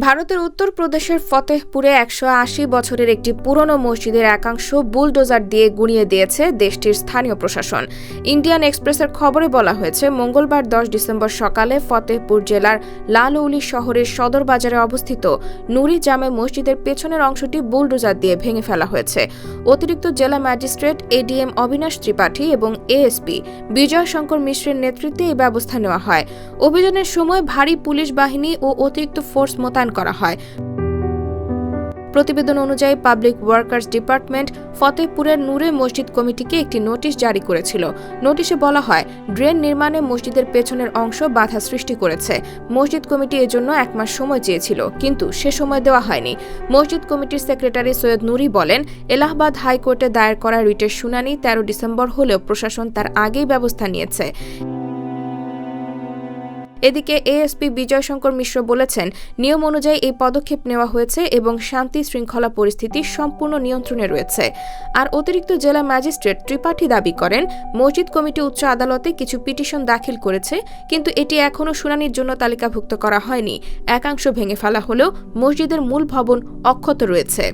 ভারতের উত্তরপ্রদেশের ফতেহপুরে একশো আশি বছরের একটি পুরনো মসজিদের একাংশ বুলডোজার দিয়ে গুঁড়িয়ে দিয়েছে দেশটির স্থানীয় প্রশাসন। ইন্ডিয়ান এক্সপ্রেসের খবরে বলা হয়েছে, মঙ্গলবার দশ ডিসেম্বর সকালে ফতেহপুর জেলার লালৌলি শহরের সদর বাজারে অবস্থিত নুরি জামে মসজিদের পেছনের অংশটি বুলডোজার দিয়ে ভেঙে ফেলা হয়েছে। অতিরিক্ত জেলা ম্যাজিস্ট্রেট এডিএম অবিনাশ ত্রিপাঠী এবং এএসপি বিজয় শঙ্কর মিশ্রের নেতৃত্বে এই ব্যবস্থা নেওয়া হয়। অভিযানের সময় ভারী পুলিশ বাহিনী ও অতিরিক্ত ফোর্স মোতায়েন করা হয়। প্রতিবেদন অনুযায়ী পাবলিক ওয়ার্কার্স ডিপার্টমেন্ট ফতেহপুরের নূরে মসজিদ কমিটিকে একটি নোটিশ জারি করেছিল। নোটিশে বলা হয়, ড্রেন নির্মাণে মসজিদের পেছনের অংশ বাধা সৃষ্টি করেছে। মসজিদ কমিটি এজন্য এক মাস সময় চেয়েছিল, কিন্তু সে সময় দেওয়া হয়নি। মসজিদ কমিটির সেক্রেটারি সৈয়দ নুরি বলেন, এলাহাবাদ হাইকোর্টে দায়ের করা রিটের শুনানি তেরো ডিসেম্বর হলেও প্রশাসন তার আগেই ব্যবস্থা নিয়েছে। এদিকে এএসপি বিজয় শঙ্কর মিশ্র বলেছেন, নিয়ম অনুযায়ী এই পদক্ষেপ নেওয়া হয়েছে এবং শান্তি শৃঙ্খলা পরিস্থিতি সম্পূর্ণ নিয়ন্ত্রণে রয়েছে। আর অতিরিক্ত জেলা ম্যাজিস্ট্রেট ত্রিপাঠী দাবি করেন, মসজিদ কমিটি উচ্চ আদালতে কিছু পিটিশন দাখিল করেছে, কিন্তু এটি এখনও শুনানির জন্য তালিকাভুক্ত করা হয়নি। একাংশ ভেঙে ফেলা হলেও মসজিদের মূল ভবন অক্ষত রয়েছে।